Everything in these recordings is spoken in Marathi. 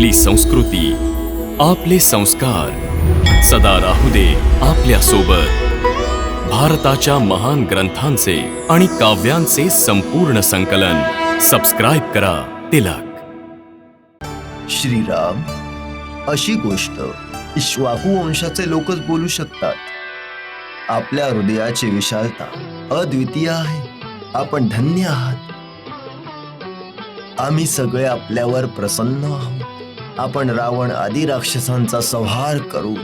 आपली संस्कृती आपले संस्कार. सदा राहू दे आपल्यासोबत भारताच्या महान ग्रंथांचे आणि काव्यांचे संपूर्ण संकलन. सबस्क्राईब करा तिलक. श्रीराम अशी गोष्ट श्वाहू वंशाचे लोकच बोलू शकतात. आपल्या हृदयाची विशालता अद्वितीय आहे. आपण धन्य आहात. आम्ही सगळे आपल्यावर प्रसन्न आहोत. आपण रावण आदी राक्षसांचा संहार करून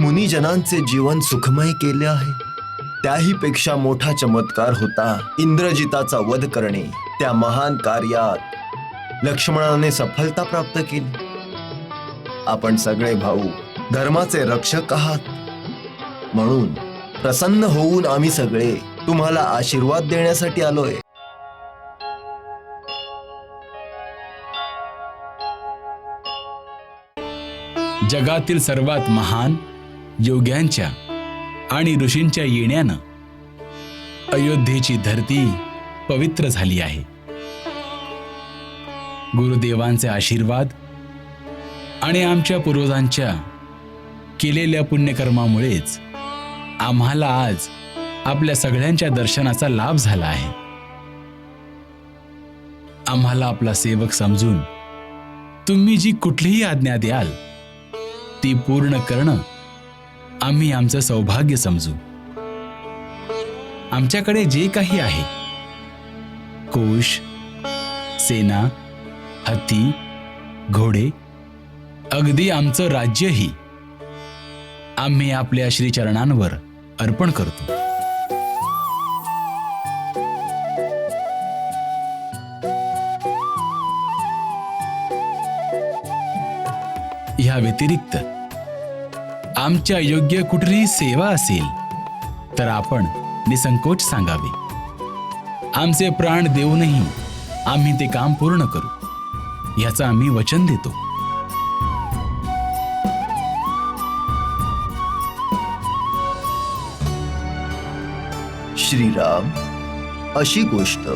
मुनिजनांचे जीवन सुखमय केले आहे. त्याही पेक्षा मोठा चमत्कार होता इंद्रजिताचा वध करणे. त्या महान कार्यात लक्ष्मणाने सफलता प्राप्त केली. आपण सगळे भाऊ धर्माचे रक्षक आहात. म्हणून प्रसन्न होऊन आम्ही सगळे तुम्हाला आशीर्वाद देण्यासाठी आलोय. जगातील सर्वात महान योग्यांच्या आणि ऋषींच्या येण्यानं अयोध्येची धरती पवित्र झाली आहे. गुरुदेवांचे आशीर्वाद आणि आमच्या पूर्वजांच्या केलेल्या पुण्यकर्मामुळेच आम्हाला आज आपल्या सगळ्यांच्या दर्शनाचा लाभ झाला आहे. आम्हाला आपला सेवक समजून तुम्ही जी कुठलीही आज्ञा द्याल ती पूर्ण करणं आम्ही आमचं सौभाग्य समजू. आमच्याकडे जे काही आहे कोश सेना हत्ती घोडे अगदी आमचं राज्यही आम्ही आपल्या श्रीचरणांवर अर्पण करतो. ह्या व्यतिरिक्त आमच्या योग्य कुठलीही सेवा असेल तर आपण निसंकोच सांगावे. आमचे प्राण देऊनही आम्ही ते काम पूर्ण करू याचं आम्ही वचन देतो. श्रीराम अशी गोष्ट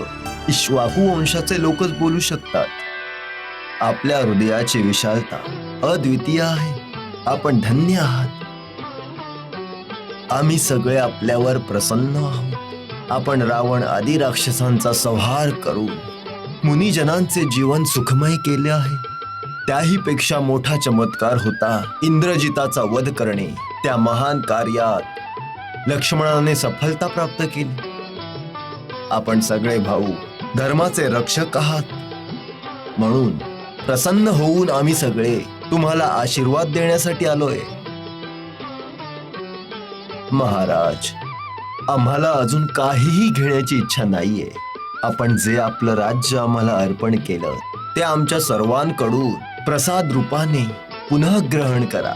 वंशाचे लोकच बोलू शकतात. आपल्या हृदयाची विशालता अद्वितीय आहे. आपण धन्य आहात. आम्ही सगळे आपल्यावर प्रसन्न आहोत. आपण रावण आदी राक्षसांचा संहार करून मुनिजनांचे जीवन सुखमय केले आहे. त्याही पेक्षा मोठा चमत्कार होता इंद्रजिताचा वध करणे. त्या महान कार्यात लक्ष्मणाने सफलता प्राप्त केली. आपण सगळे भाऊ धर्माचे रक्षक आहात. म्हणून प्रसन्न होऊन आम्ही सगळे तुम्हाला आशीर्वाद देण्यासाठी आलोय. महाराज आम्हाला अजून काहीही घेण्याची इच्छा नाहीये. आपण जे आपलं राज्य आम्हाला अर्पण केलं ते आमच्या सर्वांकडून प्रसाद रूपाने पुनः ग्रहण करा.